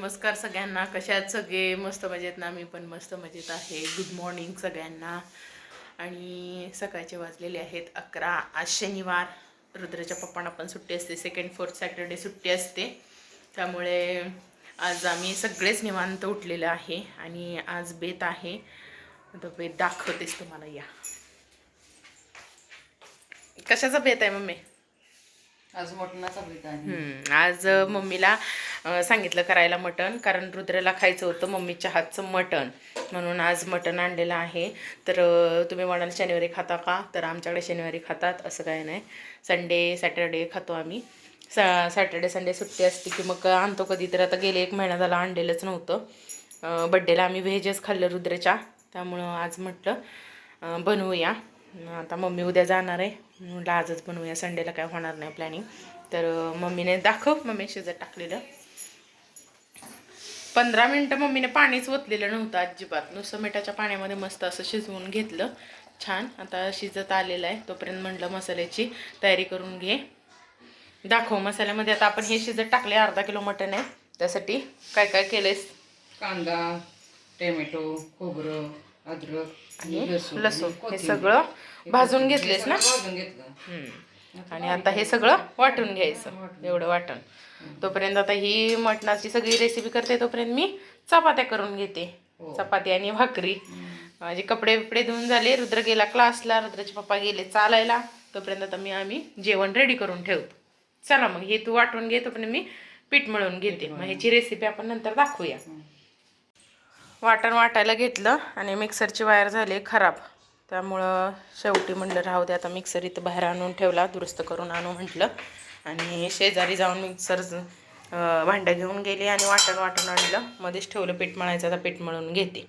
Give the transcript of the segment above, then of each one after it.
नमस्कार सगळ्यांना. कशा आहेत सगळे? मस्त मजेत ना? मी पण मस्त मजेत आहे. गुड मॉर्निंग सगळ्यांना. आणि सकाळचे वाजलेले आहेत अकरा. आज शनिवार. रुद्राच्या पप्पांना पण सुट्टी असते. सेकंड फोर्थ सॅटर्डे सुट्टी असते. त्यामुळे आज आम्ही सगळेच निवांत उठलेलं आहे. आणि आज बेत आहे. तो बेत दाखवतेच तुम्हाला. या. कशाचा बेत आहे मम्मी? आज मटणाचा बेत आहे. आज मम्मीला सांगितलं करायला मटण कारण रुद्रेला खायचं होतं मम्मीच्या हातचं मटण. म्हणून आज मटण आणलेलं आहे. तर तुम्ही म्हणाल शनिवारी खाता का? तर आमच्याकडे शनिवारी खातात असं काय नाही. संडे सॅटर्डे खातो आम्ही. सा सॅटर्डे संडे सुट्टी असते की मग आणतो कधी तर. आता गेले एक महिना झाला आणलेलंच नव्हतं. बड्डेला आम्ही व्हेजच खाल्लं रुद्राच्या. त्यामुळं आज म्हटलं बनवूया. आता मम्मी उद्या जाणार आहे. म्हटलं आजच बनवूया. संडेला काय होणार नाही प्लॅनिंग तर मम्मीने दाखव. मम्मी शिजत टाकलेलं. पंधरा मिनटं मम्मीने पाणीच ओतलेलं नव्हतं अजिबात. नुसतं मिठाच्या पाण्यामध्ये मस्त असं शिजवून घेतलं. छान. आता शिजत आलेलं आहे. तोपर्यंत म्हटलं मसाल्याची तयारी करून घे. दाखव मसाल्यामध्ये. आता आपण हे शिजत टाकले. अर्धा किलो मटण आहे. त्यासाठी काय काय केलंयस? कांदा टोमॅटो खोबरं अद्रक आणि लसूण हे. सगळं भाजून घेतलेस ना? भाजून घेतलं. आणि आता हे सगळं वाटून घ्यायचं. एवढं वाटण तोपर्यंत आता ही मटणाची सगळी रेसिपी करते तोपर्यंत मी चपात्या करून घेते. हो. चपाती आणि भाकरी. माझे कपडे बिपडे धुवून झाले. रुद्र गेला क्लासला रुद्राचे पप्पा गेले चालायला. तोपर्यंत आता मी आम्ही जेवण रेडी करून ठेवतो. चला मग हे तू वाटून घे तोपर्यंत मी पीठ मळून घेते. मग ह्याची रेसिपी आपण नंतर दाखवूया. वाटण वाटायला घेतलं आणि मिक्सरची वायर झाली खराब. त्यामुळं शेवटी म्हटलं राहू दे आता मिक्सर इथं बाहेर आणून ठेवला दुरुस्त करून आणू म्हटलं. आणि शेजारी जाऊन मिक्सर भांडं घेऊन गेले आणि वाटण वाटण आणलं. मध्येच ठेवलं पीठ मळायचं आता पीठ मळून घेते.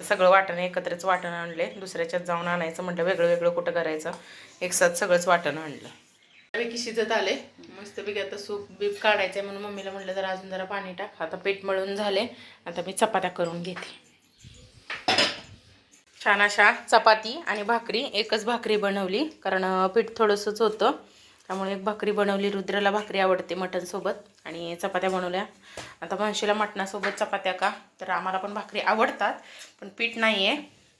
तर सगळं वाटण एकत्रच वाटण आणले. दुसऱ्याच्यात जाऊन आणायचं म्हटलं वेगळं वेगळं कुठं करायचं. एकसाथ सगळंच वाटण आणलं. पैकी शिजत आले. मस्तपैकी आता सूप बीप काढायचंय म्हणून मम्मीला म्हटलं जरा अजून जरा पाणी टाक. आता पीठ मळून झाले. आता मी चपात्या करून घेते. छान अशा चपाती आणि भाकरी. एकच भाकरी बनवली कारण पीठ थोडंसंच होतं. त्यामुळे एक भाकरी बनवली. रुद्राला भाकरी आवडते मटणसोबत आणि चपात्या बनवल्या. आता म्हणशीला मटणासोबत चपात्या का? तर आम्हाला पण भाकरी आवडतात पण पीठ नाही आहे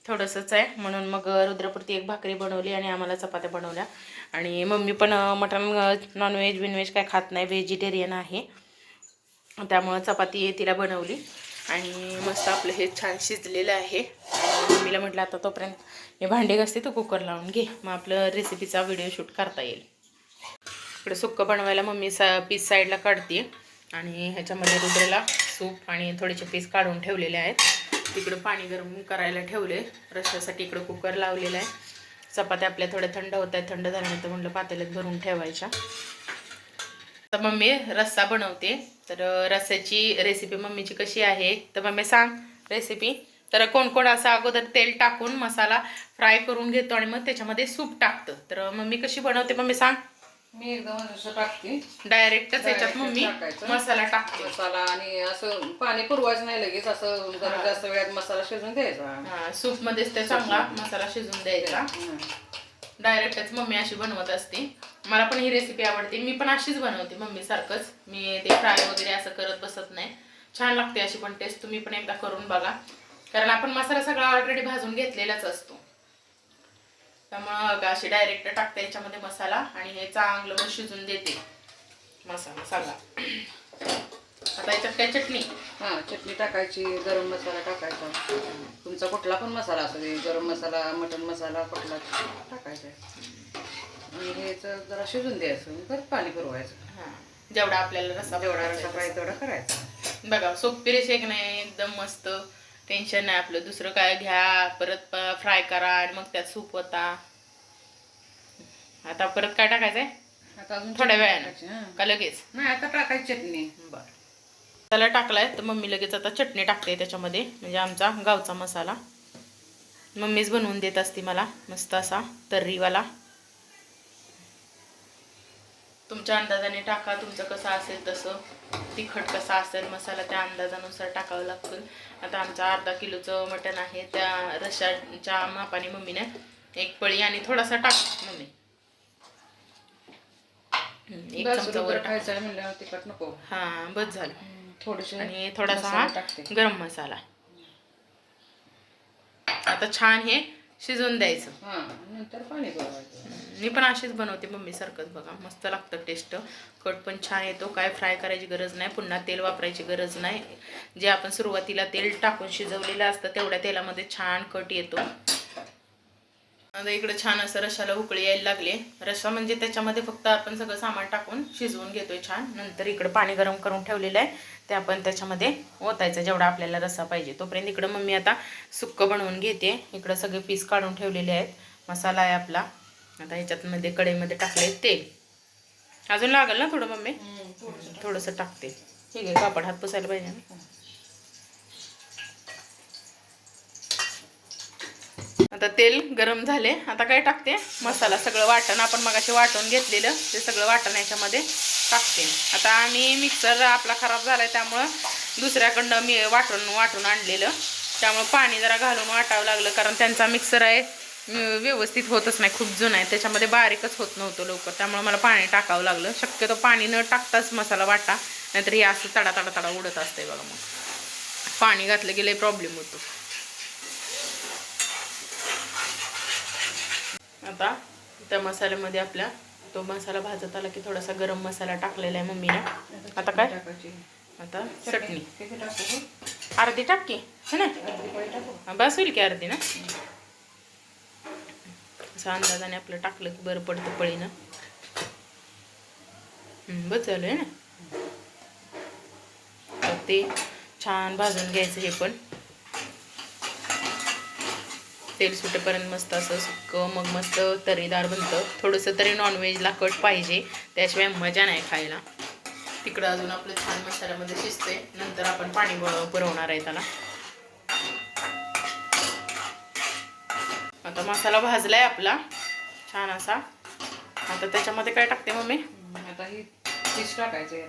थोडंसंच आहे. म्हणून मग रुद्रपुरती एक भाकरी बनवली आणि आम्हाला चपात्या बनवल्या. आणि मम्मी पण मटण नॉनव्हेज बिनव्हेज काय खात नाही. व्हेजिटेरियन आहे. त्यामुळं चपाती तिला बनवली. आणि मस्त आपलं हे छान शिजलेलं आहे. मम्मीला म्हटलं आता तोपर्यंत हे भांडे घासते तो कुकर लावून घे. मग आपलं रेसिपीचा व्हिडिओ शूट करता येईल. इकडे सुक्कं बनवायला मम्मी सा पीस साईडला काढते आणि ह्याच्यामध्ये रुद्रेला सूप आणि थोडेसे पीस काढून ठेवलेले आहेत. तिकडं पाणी गरम करायला ठेवले रश्यासाठी इकडं कुकर लावलेला आहे. चपात्या आपल्या थोड्या थंड होत आहेत. थंड झाल्यानंतर म्हटलं पातेल्यात भरून ठेवायच्या. तर मम्मी रस्सा बनवते. तर रस्स्याची रेसिपी मम्मीची कशी आहे तर मम्मी सांग रेसिपी तर कोण कोण असं अगोदर तेल टाकून मसाला फ्राय करून घेतो आणि मग त्याच्यामध्ये सूप टाकतं. तर मम्मी कशी बनवते मम्मी सांग. मी एकदम असं टाकते. डायरेक्टच याच्यात मम्मी टाकायचं. मसाला टाकते. मसाला आणि असं पाणी पुरवायचं नाही लगेच असं जरा जास्त वेळात मसाला शिजून द्यायचा. हा सूप मध्येच ते चांगला मसाला शिजून द्यायचा. डायरेक्टच मम्मी अशी बनवत असते. मला पण ही रेसिपी आवडते. मी पण अशीच बनवते मम्मी सारखंच. मी ते फ्राय वगैरे असं करत बसत नाही. छान लागते अशी पण टेस्ट तुम्ही पण एकदा करून बघा. कारण आपण मसाला सगळा ऑलरेडी भाजून घेतलेलाच असतो. त्यामुळं अशी डायरेक्ट टाकते याच्यामध्ये मसाला आणि हे चांगलं मग शिजून देते. मसाला सगळा. आता याच्यात काय चटणी? हा चटणी टाकायची गरम मसाला टाकायचा. तुमचा कुठला पण मसाला असू दे गरम मसाला मटन मसाला कुठला टाकायचा आणि हेच जरा शिजून द्यायचं परत पाणी पुरवायचं. हां जेवढा आपल्याला रस्सा जेवढा जेवढा रसा पाहिजे तेवढा करायचा. बघा सोपी रेषा एक नाही एकदम मस्त. टेन्शन नाही आपलं. दुसरं काय घ्या परत फ्राय करा आणि मग त्यात सूप होता. आता परत काय टाकायचंय? आता अजून थोड्या वेळानं. टाकायची, हं. का लगेच? नाही आता टाकायची चटणी. बर. मसाला टाकलाय तर मम्मी लगेच आता चटणी टाकते त्याच्यामध्ये म्हणजे आमचा गावचा मसाला. मम्मीच बनवून देत असते मला मस्त असा तर्रीवाला. तुमच्या अंदाजाने टाका तुमचं कसं असेल तसं. तिखट कसा असेल मसाला त्या अंदाजानुसार टाकावं लागतं. आता आमचा अर्धा किलोचं मटण आहे त्या रशाच्या मापाने मम्मीने एक पळी आणि थोडासा टाक मम्मी. एक चमचा वर बरोबर टाक. खायचं आहे म्हणल्यावर तिखट नको. हा बस झालं. थोडेसे आणि थोडासा हा गरम मसाला. आता छान हे शिजवून द्यायचं. हा नंतर पाणी मी पण अशीच बनवते मम्मी सारखंच बघा. मस्त लागतं टेस्ट कट पण छान येतो. काय फ्राय करायची गरज नाही. पुन्हा तेल वापरायची गरज नाही. जे आपण सुरुवातीला तेल टाकून शिजवलेलं असतं तेवढ्या तेलामध्ये छान कट येतो. आता इकडे छान असं रशाला उकळी यायला लागली. रस्सा म्हणजे त्याच्यामध्ये फक्त आपण सगळं सामान टाकून शिजवून घेतोय छान. नंतर इकडे पाणी गरम करून ठेवलेलं आहे. ते आपण त्याच्यामध्ये ओतायचं जेवढा आपल्याला रस्सा पाहिजे. तोपर्यंत इकडं मम्मी आता सुक्क बनवून घेते. इकडं सगळे पीस काढून ठेवलेले आहेत. मसाला आहे आपला. आता ह्याच्यातमध्ये कढईमध्ये टाकले तेल. अजून लागेल ना थोडं मम्मी? थोडंसं टाकते. ठीक आहे कापड हात पुसायला पाहिजे ना? आता तेल गरम झाले. आता काय टाकते? मसाला सगळं वाटण. आपण मगाशी वाटून घेतलेलं. ते सगळं वाटण याच्यामध्ये टाकते. आता आम्ही मिक्सर आपला खराब झालाय त्यामुळं दुसऱ्याकडनं मी वाटून वाटून आणलेलं. त्यामुळं पाणी जरा घालून वाटावं लागलं कारण त्यांचा मिक्सर आहे. व्यवस्थित होतच नाही. खूप जुना आहे. त्याच्यामध्ये बारीकच होत नव्हतं लवकर. त्यामुळे मला पाणी टाकावं लागलं. शक्यतो पाणी न टाकताच मसाला वाटा. नाहीतर हे असं तडा तडा तडा उडत असते बघा मग. पाणी घातलं की लई प्रॉब्लेम होतो. आता त्या मसाल्यामध्ये आपल्या तो मसाला भाजत आला की थोडासा गरम मसाला टाकलेला आहे मम्मीने. आता काय? टाकायची. आता चटणी? अर्धी टाक है ना? बस होईल की अर्धी ना? असं अंदाजाने आपलं टाकलं की बरं पडतं पळीनं. बस झालं आहे ना? ते छान भाजून घ्यायचं हे पण. तेल सुटेपर्यंत मस्त असं सुक्क मग मस्त तरीदार बनतं. थोडंसं तरी नॉनव्हेजला कट पाहिजे. त्याशिवाय मजा नाही खायला. तिकडं अजून आपलं छान मसाल्यामध्ये शिजते नंतर आपण पाणी पुरवणार आहे त्याला. आता मसाला भाजलाय आपला. छान असा. आता त्याच्यामध्ये काय टाकते मम्मी? आता ही पीस टाकायचे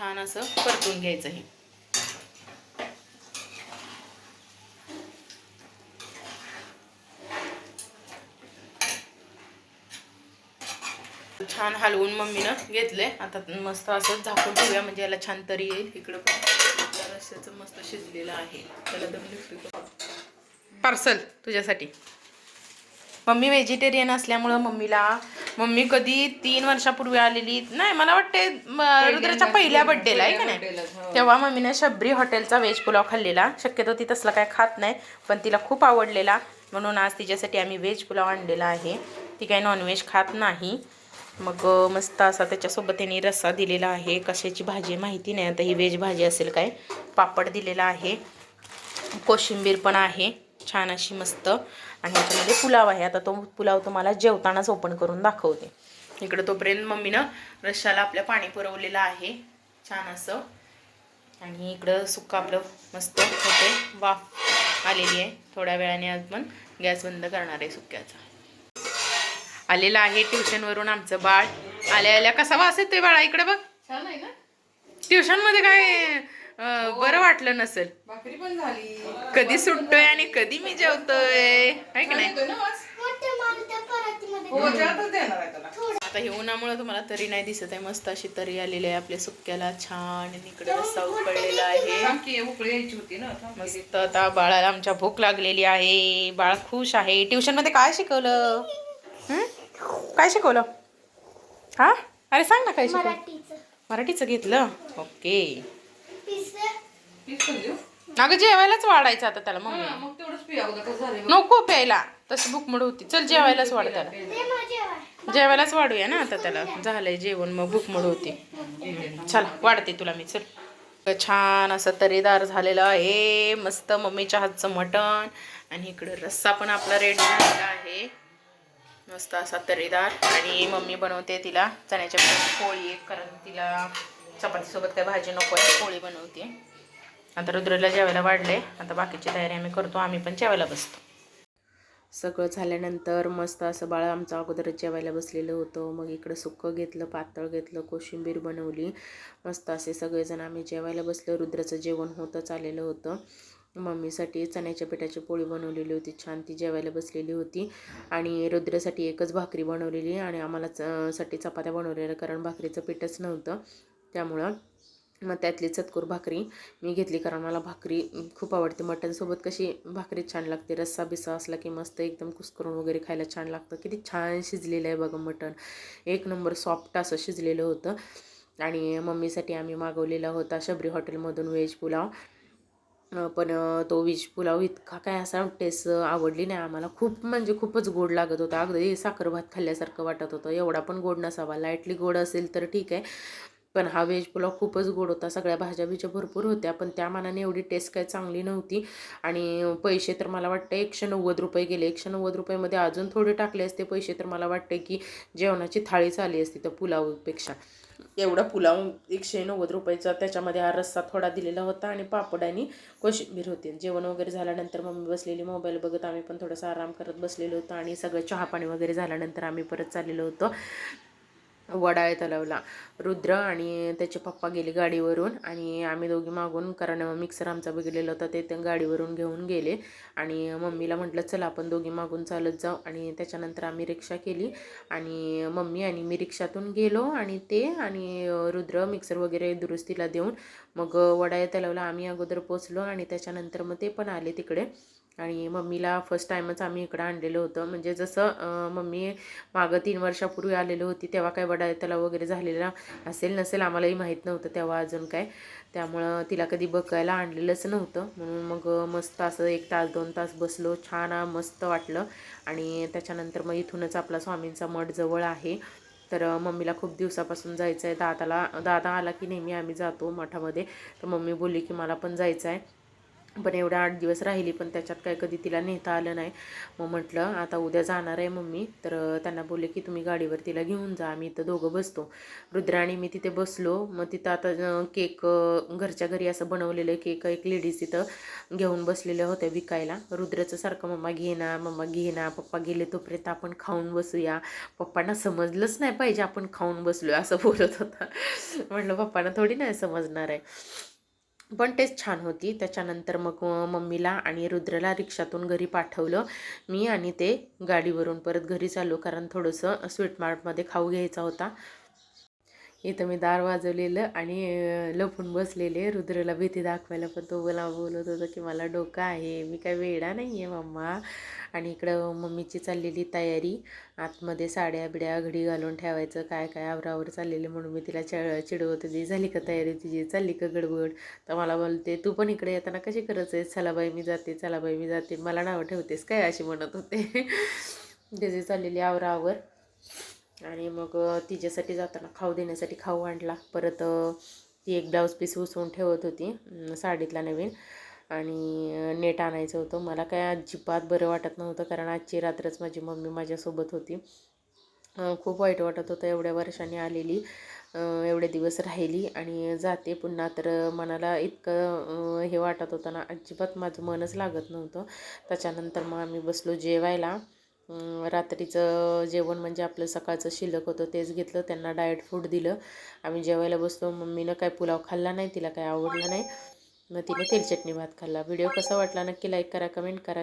छान असं परतून घ्यायचं हे. छान हलवून मम्मीनं घेतलंय. आता मस्त असं झाकून ठेवूया म्हणजे याला छान तरी येईल इकडं पण. रस्त्याचं मस्त शिजलेलं आहे. त्याला दम पार्सल तुझ्यासाठी. मम्मी व्हेजिटेरियन असल्यामुळं मम्मीला मम्मी कधी तीन वर्षापूर्वी आलेली नाही मला वाटते रुद्राच्या पहिल्या बड्डेला आहे का नाही? हो. तेव्हा मम्मीने शबरी हॉटेलचा व्हेज पुलाव खाल्लेला. शक्यतो ती तसला काय खात नाही पण तिला खूप आवडलेला. म्हणून आज तिच्यासाठी आम्ही व्हेज पुलाव आणलेला आहे. ती काही नॉनव्हेज खात नाही. मग मस्त असा त्याच्यासोबत त्यांनी रस्सा दिलेला आहे. कशाची भाजी माहिती नाही. आता ही व्हेज भाजी असेल काय पापड दिलेला आहे. कोशिंबीर पण आहे. छान अशी मस्त. आणि ह्याच्यामध्ये पुलाव आहे. आता तो पुलाव तुम्हाला जेवतानाच ओपन करून दाखवते. इकडं तोपर्यंत मम्मीनं रश्शाला आपल्या पाणी पुरवलेलं आहे. छान असं. आणि इकडं सुक्का आपलं मस्त होते. वाफ आलेली आहे. थोड्या वेळाने आज पण गॅस बंद करणार आहे सुक्याचा. आलेलं आहे ट्युशनवरून आमचं बाळ. आल्या आल्या कसा वास येतोय बाळा? इकडे बघ. छान आहे ना? ट्युशनमध्ये काय बरं वाटलं नसेल. भाकरी पण झाली. कधी सुटतोय आणि कधी मी जेवतोय. आहे की नाही? हो त्यातच देणार आहे त्याला. आता हे उन्हामुळे तुम्हाला तरी नाही दिसत आहे. मस्त अशी तरी आलेली आहे आपल्या सुक्याला. छान इकडे रस्सा उकळलेला आहे. होती ना. मस्त आता बाळाला आमच्या भूक लागलेली आहे. बाळ खुश आहे. ट्युशनमध्ये काय शिकवलं? हं? काय शिकवलं? हा? अरे सांग ना काय शिकवलं? मराठीचं. मराठीचं घेतलं? ओके. देऊ? अगं जेवायलाच वाढायचं आता त्याला मम्मी. हा, मग तेवढंच पिया अगोदर कसं झालं बघ. नको प्यायला. तशी भूक मोड होती. चल जेवायलाच वाढ त्याला. जेवायलाच वाढूया ना आता त्याला. झालंय जेवण मग भूक मोड होती. चला वाढते तुला मी. चल. छान असं तरीदार झालेलं आहे. मस्त मम्मीच्या हातचं मटण. आणि इकडं रस्सा पण आपला रेडी झालेला आहे. मस्त असा तरीदार. आणि मम्मी बनवते तिला. चण्याच्या पिठाची पोळी एक कारण तिला. चपातीसोबत काय भाजी नको आहे. पोळी बनवते. आता रुद्रला जेवायला वाढले आता बाकीची तयारी आम्ही करतो. आम्ही पण जेवायला बसतो. सगळं झाल्यानंतर मस्त असं बाळ आमचं अगोदरच जेवायला बसलेलं होतं. मग इकडं सुक्कं घेतलं पातळ घेतलं कोशिंबीर बनवली. मस्त असे सगळेजण आम्ही जेवायला बसलो. रुद्राचं जेवण होतच आलेलं होतं. मम्मीसाठी चण्याच्या पिठाची पोळी बनवलेली होती. छान ती जेवायला बसलेली होती. आणि रुद्रसाठी एकच भाकरी बनवलेली आणि आम्हाला च साठी चपात्या बनवलेल्या कारण भाकरीचं पीठच नव्हतं. त्यामुळं मग त्यातली चतकूर भाकरी मी घेतली कारण मला भाकरी खूप आवडते. मटनसोबत कशी भाकरी छान लागते रस्सा बिस्सा असला की मस्त एकदम कुस्करून वगैरे खायला छान लागतं. किती छान शिजलेलं आहे बघा मटण. एक नंबर सॉफ्ट असं शिजलेलं होतं. आणि मम्मीसाठी आम्ही मागवलेला होता शबरी हॉटेलमधून व्हेज पुलाव. पण तो व्हेज पुलाव इतका काय असा टेस्ट आवडली नाही आम्हाला. खूप म्हणजे खूपच गोड लागत होता. अगदी साखर भात खाल्ल्यासारखं वाटत होतं. एवढा पण गोड नसावा. लाईटली गोड असेल तर ठीक आहे. पण हा व्हेज पुलाव खूपच गोड होता. सगळ्या भाज्या बिज्या भरपूर होत्या पण त्या मानाने एवढी टेस्ट काही चांगली नव्हती. आणि पैसे तर मला वाटतं एकशे नव्वद रुपये गेले. एकशे नव्वद रुपयेमध्ये अजून थोडे टाकले असते पैसे तर मला वाटते की जेवणाची थाळीच आली असती त्या पुलावपेक्षा. एवढा पुलाव एकशे नव्वद रुपयाचा त्याच्यामध्ये हा रस्सा थोडा दिलेला होता आणि पापड आणि कोशिंबीर होती. जेवण वगैरे झाल्यानंतर मम्मी बसलेली मोबाईल बघत आम्ही पण थोडासा आराम करत बसलेलो होतो आणि सगळं चहा पाणी वगैरे झाल्यानंतर आम्ही परत चाललेलो होतो. वडाळे तलावला. रुद्र आणि त्याचे पप्पा गेले गाडीवरून आणि आम्ही दोघी मागून कारण मिक्सर आमचा बिघडलेला होता ते गाडीवरून घेऊन गेले. आणि मम्मीला म्हटलं चला आपण दोघी मागून चालत जाऊ. आणि त्याच्यानंतर आम्ही रिक्षा केली. आणि मम्मी आणि मी रिक्षातून गेलो आणि ते आणि रुद्र मिक्सर वगैरे दुरुस्तीला देऊन मग वडाळे तलावला आम्ही अगोदर पोचलो आणि त्याच्यानंतर मग ते पण आले तिकडे. आणि मम्मीला फर्स्ट टाईमच आम्ही इकडं आणलेलं होतं. म्हणजे जसं मम्मी मागं तीन वर्षापूर्वी आलेली होती तेव्हा काय वडा तलाव वगैरे झालेला असेल नसेल आम्हालाही माहीत नव्हतं तेव्हा अजून काय. त्यामुळं तिला कधी बघायला आणलेलंच नव्हतं. म्हणून मग मस्त असं एक तास दोन तास बसलो. छान मस्त वाटलं. आणि त्याच्यानंतर मग इथूनच आपला स्वामींचा मठ जवळ आहे. तर मम्मीला खूप दिवसापासून जायचं आहे दादाला दादा आला की नेहमी आम्ही जातो मठामध्ये. तर मम्मी बोलली की मला पण जायचं आहे पण एवढ्या आठ दिवस राहिली पण त्याच्यात काय कधी तिला नेता आलं नाही. मग म्हटलं आता उद्या जाणार आहे मम्मी तर त्यांना बोलले की तुम्ही गाडीवर तिला घेऊन जा आम्ही इथं दोघं बसतो. रुद्राणी मी तिथे बसलो. मग तिथं आता केक घरच्या घरी असं बनवलेलं केक एक लेडीज तिथं घेऊन बसलेल्या होत्या विकायला. रुद्राचं सारखं मम्मा घे ना मम्मा घे ना पप्पा गेले तोपर्यंत आपण खाऊन बसूया. पप्पांना समजलंच नाही पाहिजे आपण खाऊन बसलो असं बोलत होता. म्हटलं पप्पांना थोडी नाही समजणार आहे. पण टेस्ट छान होती. त्याच्यानंतर मग मम्मीला आणि रुद्रला रिक्षातून घरी पाठवलं. मी आणि ते गाडीवरून परत घरी चाललो. कारण थोडंसं स्वीट मार्टमध्ये खाऊ घ्यायचा होता. इथं मी दार वाजवलेलं आणि लपून बसलेले. रुद्रला भीती दाखवायला पण तो मला बोलत होता की मला डोकं आहे मी काय वेडा नाही आहे मम्मा. आणि इकडं मम्मीची चाललेली तयारी आतमध्ये साड्या बिड्या घडी घालून ठेवायचं काय काय आवरावर चाललेलं म्हणून मी तिला च चिडवत होती. झाली का तयारी तुझी? चालली का गडबड? तर मला बोलते तू पण इकडे येताना कशी करत आहेस? चला बाई मी जाते चला बाई मी जाते. मला नावं ठेवतेस काय? अशी म्हणत होते. त्याची चाललेली आवरावर. आणि मग तिच्यासाठी जाताना खाऊ देण्यासाठी खाऊ आणला. परत ती एक ब्लाऊज पीस उसवून ठेवत होती साडीतला नवीन. आणि नेट आणायचं होतं. मला काय अजिबात बरं वाटत नव्हतं कारण आजची रात्रच माझी मम्मी माझ्यासोबत होती. खूप वाईट वाटत होतं एवढ्या वर्षांनी आलेली. एवढे दिवस राहिली आणि जाते पुन्हा. तर मनाला इतकं हे वाटत होतं ना अजिबात माझं मनच लागत नव्हतं. त्याच्यानंतर मग आम्ही बसलो जेवायला. रात्रीचं जेवण म्हणजे आपलं सकाळचं शिल्लक होतं तेच घेतलं त्यांना डाएट फूड दिलं. आम्ही जेवायला बसलो मम्मीनं काय पुलाव खाल्ला नाही तिला काय आवडला नाही. मग तिने तेल चटणी भात खाल्ला. व्हिडिओ कसा वाटला नक्की लाईक करा कमेंट करा.